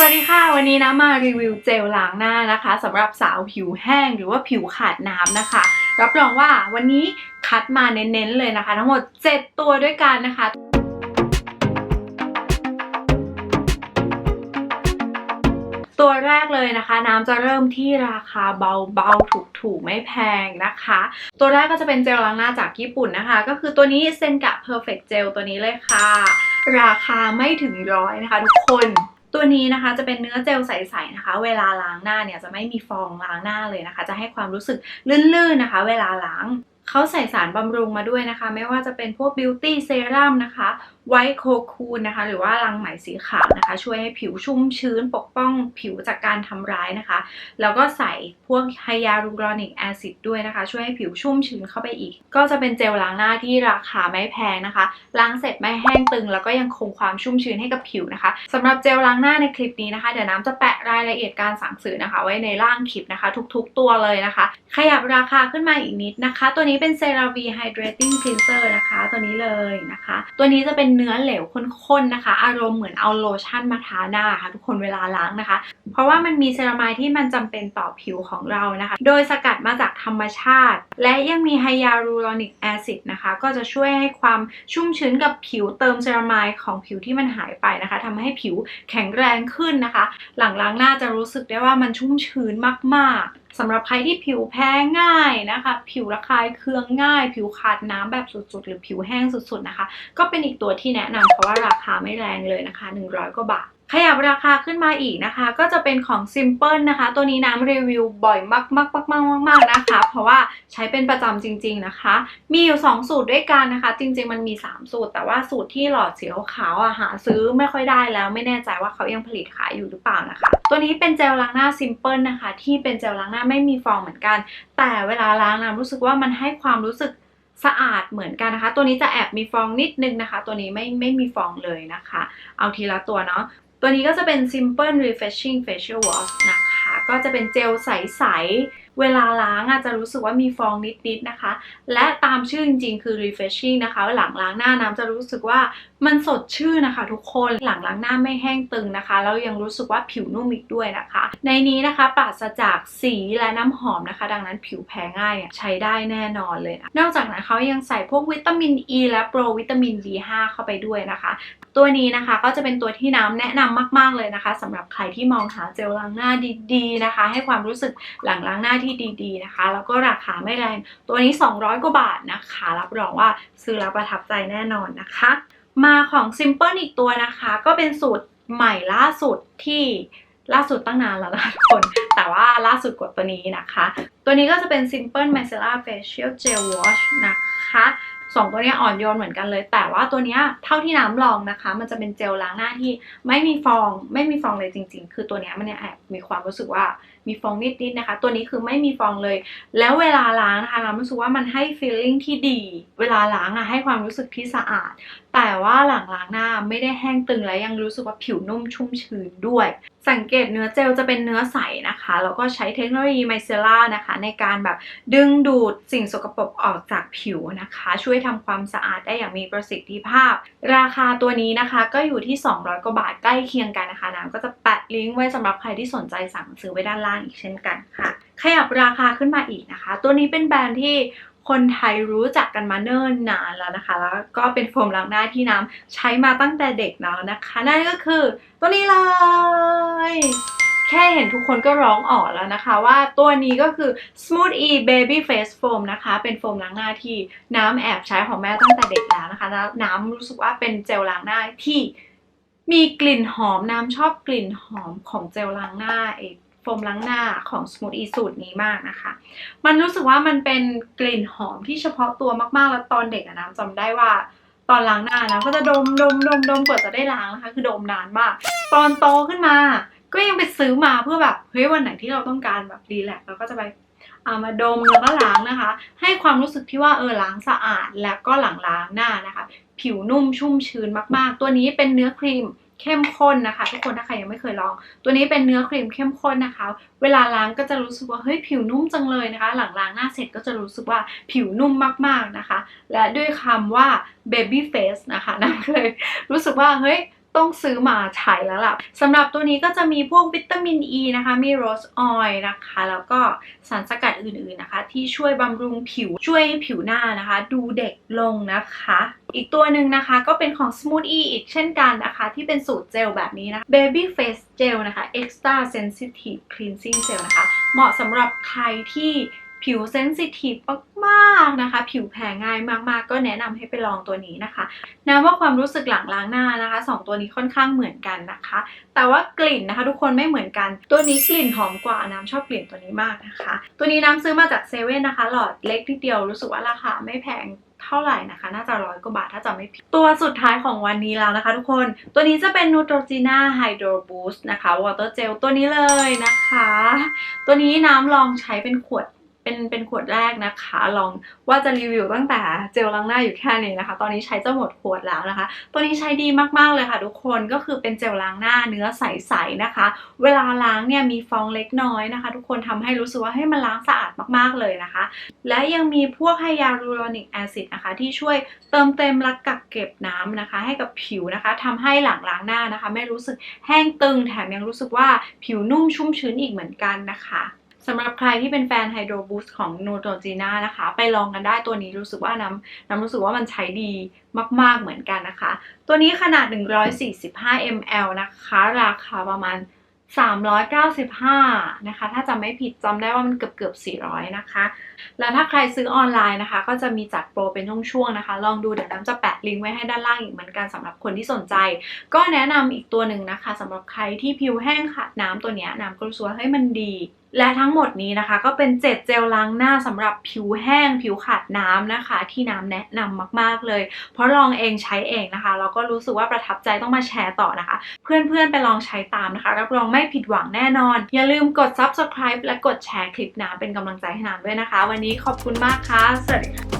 สวัสดีค่ะ วันนี้นะมารีวิวเจลล้างหน้านะคะสำหรับสาวผิวแห้งหรือว่าผิวขาดน้ำนะคะ รับรองว่าวันนี้คัดมาเน้นๆเลยนะคะ ทั้งหมด 7 ตัวด้วยกันนะคะตัวแรกเลยนะคะ น้ำจะเริ่มที่ราคาเบาๆ ถูกๆ ไม่แพงนะคะ ตัวแรกก็จะเป็นเจลล้างหน้าจากญี่ปุ่นนะคะ ก็คือตัวนี้เซนกะ Perfect Gel ตัวนี้เลยค่ะ ราคาไม่ถึงร้อยนะคะทุกคน ตัวนี้นะคะจะเป็นเนื้อเจลใสๆนะคะ เวลาล้างหน้าเนี่ยจะไม่มีฟองล้างหน้าเลยนะคะ จะให้ความรู้สึกลื่นๆนะคะ เวลาล้างเขาใส่สารบำรุงมาด้วยนะคะ ไม่ว่าจะเป็นพวกบิวตี้เซรั่มนะคะ ไวท์โคคูนนะคะ หรือว่ารังไหมสีขาวนะคะ ช่วยให้ผิวชุ่มชื้นปกป้องผิวจากการทำร้ายนะคะ แล้วก็ใส่พวกไฮยาลูรอนิกแอซิดด้วยนะคะ ช่วยให้ผิวชุ่มชื้นเข้าไปอีก ก็จะเป็นเจลล้างหน้าที่ราคาไม่แพงนะคะ ล้างเสร็จไม่แห้งตึง แล้วก็ยังคงความชุ่มชื้นให้กับผิวนะคะสำหรับเจลล้างหน้าในคลิปนี้นะคะ เดี๋ยวน้ำจะแปะรายละเอียดการสั่งซื้อนะคะ ไว้ในล่างคลิปนะคะ ทุกๆ ตัวเลยนะคะ ขยับราคาขึ้นมาอีกนิดนะคะ ตัวนี้เป็น CeraVe Hydrating Cleanser นะคะ ตัวนี้เลยนะคะ ตัวนี้จะเป็นเนื้อเหลวข้นๆนะคะ อารมณ์เหมือนเอาโลชั่นมาทาหน้าค่ะทุกคนเวลาล้างนะคะ เพราะว่ามันมีเซรามายที่มันจำเป็นต่อผิวของเรานะคะ โดยสกัดมาจากธรรมชาติ และยังมีไฮยาลูรอนิกแอซิดนะคะ ก็จะช่วยให้ความชุ่มชื้นกับผิวเติมเซรามายของผิวที่มันหายไปนะคะทำให้ผิวแข็งแรงขึ้นนะคะ หลังล้างหน้าจะรู้สึกได้ว่ามันชุ่มชื้นมากๆสำหรับใครที่ผิวแพ้ง่ายนะคะ ผิวระคายเคืองง่าย ผิวขาดน้ำแบบสุดๆ หรือผิวแห้งสุดๆนะคะ ก็เป็นอีกตัวที่แนะนำเพราะว่าราคาไม่แรงเลยนะคะ 100 กว่าบาท ขยับราคาขึ้นมาอีกนะคะ ก็จะเป็นของ Simple นะคะ ตัวนี้น้ำรีวิวบ่อยมากๆๆๆๆนะคะ เพราะว่าใช้เป็นประจำจริง ๆนะคะ มีอยู่ 2 สูตรด้วยกันนะคะ จริง ๆ มันมี 3 สูตร แต่ว่าสูตรที่หลอดสีขาวๆอะหาซื้อไม่ค่อยได้แล้วไม่แน่ใจว่าเขายังผลิตขายอยู่หรือเปล่านะคะ ตัวนี้เป็นเจลล้างหน้า Simple นะคะ ที่เป็นเจลล้างหน้าไม่มีฟองเหมือนกัน แต่เวลาล้างน้ำรู้สึกว่ามันให้ความรู้สึก สะอาดเหมือนกันนะคะ ตัวนี้จะแอบมีฟองนิดนึงนะคะ ตัวนี้ไม่ไม่มีฟองเลยนะคะ เอาทีละตัวเนาะตัวนี้ก็จะเป็น Simple Refreshing Facial Wash นะคะ ก็จะเป็นเจลใสๆ เวลาล้างอาจจะรู้สึกว่ามีฟองนิดๆนะคะ และตามชื่อจริงๆ คือ refreshing นะคะ หลังล้างหน้าน้ำจะรู้สึกว่ามันสดชื่นนะคะ ทุกคนหลังล้างหน้าไม่แห้งตึงนะคะแล้วยังรู้สึกว่าผิวนุ่มอีกด้วยนะคะ ในนี้นะคะปราศจากสีและน้ำหอมนะคะ ดังนั้นผิวแพ้ง่ายเนี่ยใช้ได้แน่นอนเลยนะนอกจากนั้นเขายังใส่พวกวิตามิน E และโปรวิตามิน B5 เข้าไปด้วยนะคะ ตัวนี้นะคะก็จะเป็นตัวที่น้ำแนะนำมาก ๆเลยนะคะสำหรับใครที่มองหาเจลล้างหน้าดีๆนะคะ ให้ความรู้สึกหลังล้างหน้าที่ดีๆนะคะ แล้วก็ราคาไม่แรง ตัวนี้ 200 กว่าบาทนะคะ รับรองว่าซื้อแล้วประทับใจแน่นอนนะคะ มาของ Simple อีกตัวนะคะ ก็เป็นสูตรใหม่ล่าสุดที่ล่าสุดตั้งนานแล้วนะคะทุกคน แต่ว่าล่าสุดกว่าตัวนี้นะคะ ตัวนี้ก็จะเป็น Simple Micellar Facial Gel Wash นะคะสองตัวนี้อ่อนโยนเหมือนกันเลย แต่ว่าตัวนี้เท่าที่น้ำลองนะคะ มันจะเป็นเจลล้างหน้าที่ไม่มีฟอง ไม่มีฟองเลยจริง ๆ คือตัวนี้มันเนี่ยแอบมีความรู้สึกว่า มีฟองนิดๆนะคะ ตัวนี้คือไม่มีฟองเลย แล้วเวลาล้างนะคะน้ำรู้สึกว่ามันให้ feeling ที่ดี เวลาล้างอะให้ความรู้สึกที่สะอาด แต่ว่าหลังล้างหน้าไม่ได้แห้งตึงและยังรู้สึกว่าผิวนุ่มชุ่มชื้นด้วย สังเกตเนื้อเจลจะเป็นเนื้อใสนะคะ แล้วก็ใช้เทคโนโลยีไมเซล่านะคะ ในการแบบดึงดูดสิ่งสกปรกออกจากผิวนะคะ ช่วยทำความสะอาดได้อย่างมีประสิทธิภาพ ราคาตัวนี้นะคะก็อยู่ที่ 200 กว่าบาทใกล้เคียงกันนะคะน้ำก็จะแปะลิงก์ไว้สำหรับใครที่สนใจสั่งซื้อไว้ด้านล่างอีกเช่นกันค่ะ ขยับราคาขึ้นมาอีกนะคะ ตัวนี้เป็นแบรนด์ที่คนไทยรู้จักกันมาเนิ่นนานแล้วนะคะ แล้วก็เป็นโฟมล้างหน้าที่น้ำใช้มาตั้งแต่เด็กแล้วนะคะ นั่นก็คือตัวนี้เลย แค่เห็นทุกคนก็ร้องอ๋อแล้วนะคะ ว่าตัวนี้ก็คือ Smooth E Baby Face Foam นะคะ เป็นโฟมล้างหน้าที่น้ำแอบใช้ของแม่ตั้งแต่เด็กแล้วนะคะ น้ำรู้สึกว่าเป็นเจลล้างหน้าที่มีกลิ่นหอมน้ำชอบกลิ่นหอมของเจลล้างหน้าเอก มล้างหน้าของ Smooth E สูตรนี้มากนะคะ มันรู้สึกว่ามันเป็นกลิ่นหอมที่เฉพาะตัวมากๆ แล้วตอนเด็กอะน้ำจำได้ว่าตอนล้างหน้านะก็จะดมดมดมดมกว่าจะได้ล้างนะคะ คือดมนานมาก ตอนโตขึ้นมา ก็ยังไปซื้อมาเพื่อแบบเฮ้ยวันไหนที่เราต้องการแบบรีแลกซ์เราก็จะไปเอามาดมแล้วก็ล้างนะคะ ให้ความรู้สึกที่ว่าเออล้างสะอาดแล้วก็หลังล้างหน้านะคะ ผิวนุ่มชุ่มชื้นมากๆ ตัวนี้เป็นเนื้อครีม เข้มข้นนะคะ ทุกคนถ้าใครยังไม่เคยลอง ตัวนี้เป็นเนื้อครีมเข้มข้นนะคะ เวลาล้างก็จะรู้สึกว่าเฮ้ยผิวนุ่มจังเลยนะคะ หลังล้างหน้าเสร็จก็จะรู้สึกว่าผิวนุ่มมากๆนะคะ และด้วยคำว่า baby face นะคะนั่นเลยรู้สึกว่าเฮ้ย ต้องซื้อมาใช้แล้วล่ะสำหรับตัวนี้ก็จะมีพวกวิตามินอ e ีนะคะ มีโรสออยล์นะคะ แล้วก็สารสกัดอื่นๆนะคะ ที่ช่วยบำรุงผิวช่วยให้ผิวหน้านะคะ ดูเด็กลงนะคะ อีกตัวหนึ่งนะคะก็เป็นของ Smooth E อีกเช่นกันนะคะ ที่เป็นสูตรเจลแบบนี้นะคะ Baby Face Gel นะคะ Extra Sensitive Cleansing Gel นะคะ เหมาะสำหรับใครที่ ผิวเซนซิทีฟมากๆนะคะ ผิวแพ้ง่ายมากๆ ก็แนะนำให้ไปลองตัวนี้นะคะน้ำว่าความรู้สึกหลังล้างหน้านะคะสองตัวนี้ค่อนข้างเหมือนกันนะคะ แต่ว่ากลิ่นนะคะ ทุกคนไม่เหมือนกัน ตัวนี้กลิ่นหอมกว่าน้ำชอบกลิ่นตัวนี้มากนะคะ ตัวนี้น้ำซื้อมาจากเซเว่นนะคะ หลอดเล็กทีเดียวรู้สึกว่าราคาไม่แพงเท่าไหร่นะคะ น่าจะร้อยกว่าบาทถ้าจำไม่ผิด ตัวสุดท้ายของวันนี้แล้วนะคะทุกคน ตัวนี้จะเป็น Neutrogena Hydro Boost นะคะ Water Gel ตัวนี้เลยนะคะ ตัวนี้น้ำลองใช้เป็นขวด เป็นเป็นขวดแรกนะคะ ลองว่าจะรีวิวตั้งแต่เจลล้างหน้าอยู่แค่นี้นะคะ ตอนนี้ใช้จะหมดขวดแล้วนะคะ ตัวนี้ใช้ดีมากๆเลยค่ะ ทุกคนก็คือเป็นเจลล้างหน้าเนื้อใสๆนะคะ เวลาล้างเนี่ยมีฟองเล็กน้อยนะคะ ทุกคนทำให้รู้สึกว่าให้มันล้างสะอาดมากๆเลยนะคะ และยังมีพวกไฮยาลูโรนิกแอซิดนะคะที่ช่วยเติมเต็มและกักเก็บน้ำนะคะ ให้กับผิวนะคะทำให้หลังล้างหน้านะคะ ไม่รู้สึกแห้งตึงแถมยังรู้สึกว่าผิวนุ่มชุ่มชื้นอีกเหมือนกันนะคะ สำหรับใครที่เป็นแฟนไฮโดรบูสต์ของนูโตจีน่านะคะ ไปลองกันได้ตัวนี้รู้สึกว่าน้ำน้ำรู้สึกว่ามันใช้ดีมาก ๆ เหมือนกันนะคะ ตัวนี้ขนาด 145 ml นะคะ ราคาประมาณ 395 นะคะ ถ้าจำไม่ผิดจำได้ว่ามันเกือบเกือบ400 นะคะ แล้วถ้าใครซื้อออนไลน์นะคะ ก็จะมีจัดโปรเป็นช่วงๆนะคะ ลองดูเดี๋ยวน้ำจะแปะลิงก์ไว้ให้ด้านล่างอีกเหมือนกันสำหรับคนที่สนใจ ก็แนะนำอีกตัวหนึ่งนะคะสำหรับใครที่ผิวแห้งขาดน้ำตัวนี้น้ำก็รู้สึกว่าเฮ้ยมันดีและทั้งหมดนี้นะคะก็เป็นเจ็ดเจลล้างหน้าสำหรับผิวแห้งผิวขาดน้ำนะคะ ที่น้ำแนะนำมาก ๆ เลย เพราะลองเองใช้เองนะคะแล้วก็รู้สึกว่าประทับใจต้องมาแชร์ต่อนะคะ เพื่อนๆไปลองใช้ตามนะคะรับรองไม่ผิดหวังแน่นอน อย่าลืมกด subscribe และกดแชร์คลิปน้ำเป็นกำลังใจให้น้ำด้วยนะคะ วันนี้ขอบคุณมากค่ะสวัสดีค่ะ